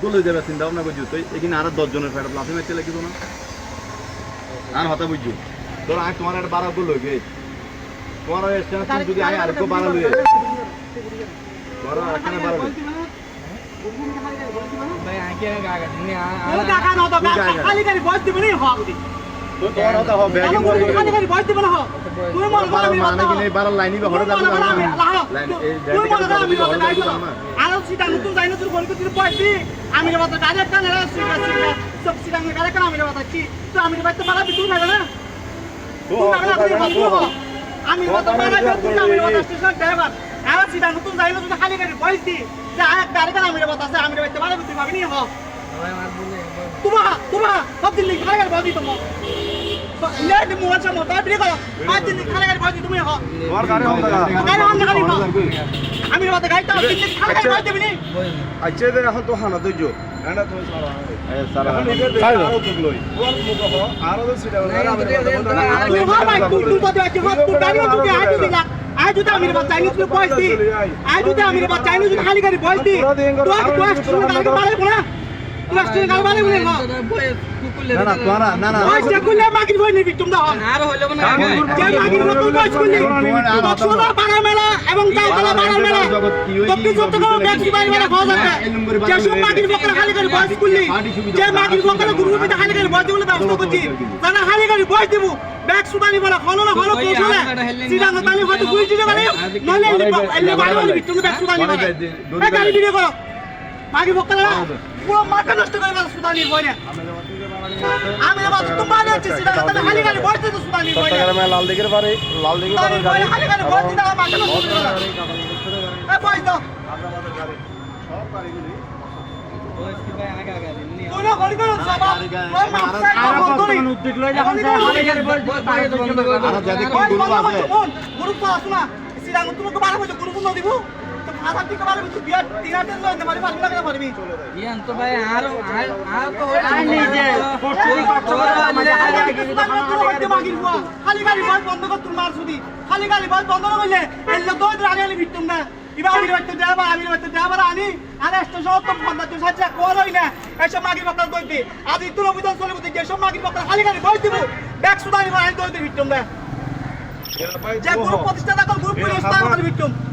গোল হয়ে যাবে চিন্তা ভাবনা করছি তুই এখানে আরও দশ জনের ফেরত লাফি মারতে লাগিব না? আর হতা বুঝছ তোর আয় তোমার একটা বারো গোল হইবে। তোমার যদি আয় আর কেউ বারো লইয়ে। তোমার এখানে বারো লইয়ে আগে আগে তুমি ও কাকা না তো খালি গাড়ি বয়স দিবে না হওয়া বুঝি তো তোমার হতা হবে ব্যাগিং খালি গাড়ি বয়স দিবে না হওয়া তুমি মনে করো বারো আমি মানে কি? নেই বারো লাইনই বা হরে যাবে তুমি মনে করো আমি কথা গাইছো আরও সিটা নতুন যাই নতুন বল করতে পয়সি আমি রে কথা ডাইরেক্ট কানে রা সিটা সিটা সব সিটা আমি ডাইরেক্ট আমি রে কথা কি তো আমি রে বাইতে মারা বিটু না না তুমি না তুমি বন্ধু হো আমি রে কথা মারা বিটু আমি রে কথা স্টেশন ড্রাইভার আর সিটা নতুন যাই নতুন খালি গাড়ি বয়স দি যে আয় ডাইরেক্ট আমি রে কথা আছে আমি রে বাইতে মারা বিটু ভাবি নি হো? তোমা তোমা সব দিন খালি গাড়ি বয়স দি তোমা। লেট মোবাইল চামো তাই বিয়ে করো পাঁচ দিন খালি গাড়ি দি তুমি আমি খালি গাড়ি বয়স দি গাড়ি বাড়াই বলে হো না না তোমার না না। ওই যে মাগির বই নিবি তুমি দাও আর হইল না। যে মাগির নতুন বয়স কুলি দক্ষিণা বাড়া মেলা এবং চাউতলা বাড়া মেলা। দক্ষিণ চট্টগ্রাম ব্যাগসি বাড়ি মেলা খাওয়া যাবে যে সব মাগির বকরা খালি করে বয়স কুলি যে মাগির বকরা গুরুপিতে খালি করে বয়স দিবলে ব্যবস্থা করছি জানা খালি করে বয়স দিব। ব্যাগ সুদানি বলা হলো না হলো কৌশলে। সিডাঙ্গ তালি হয়তো গুলি দিলে মানে নইলে এলে বাড়ি বলে তুমি ব্যাগ সুদানি বলা। এই গাড়ি ভিডিও করো। মাগির বকরা পুরো মাথা নষ্ট করে বলা সুদানি বই না আমি আবার তোমার আছে সিডাঙ্গ তালি খালি করে বয়স দিতে সুদানি বই না চট্টগ্রামে লাল দিকের পারে লাল দিকের পারে সুদানি বই খালি করে বয়স মাথা নষ্ট করে বলা এই বয়স দাও সব। গাড়িগুলি ভাই আগে আগে কোন গড়ি সবা ওই মাপসা কাম করি উদ্যোগ লই যখন বন্ধ করে আর যাদের কি গ্রুপ আছে। গ্রুপ তো আসুনা সিরাং তুমি তো বারে ন দিব। খালি গাড়ি বল বন্ধ খালি করলে এলে তো আনি ভিটুম না ইবা আমি বাইতে ড্রাইভার আমি বাইতে ড্রাইভার আনি আর স্টেশন তো বন্ধ তো সাথে কোর না এসব মাগির বকর কইতে আজ ইতুল অভিযান চলে বুঝতে এসব মাগির বকর খালি গাড়ি বল দিব ব্যাগ সুদানি মারি তো ভিটুম না যে গ্রুপ প্রতিষ্ঠাতা কর গ্রুপ করে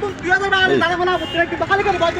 তুই 2000 টাকা দাঁড়াবো না খালি করে বয়স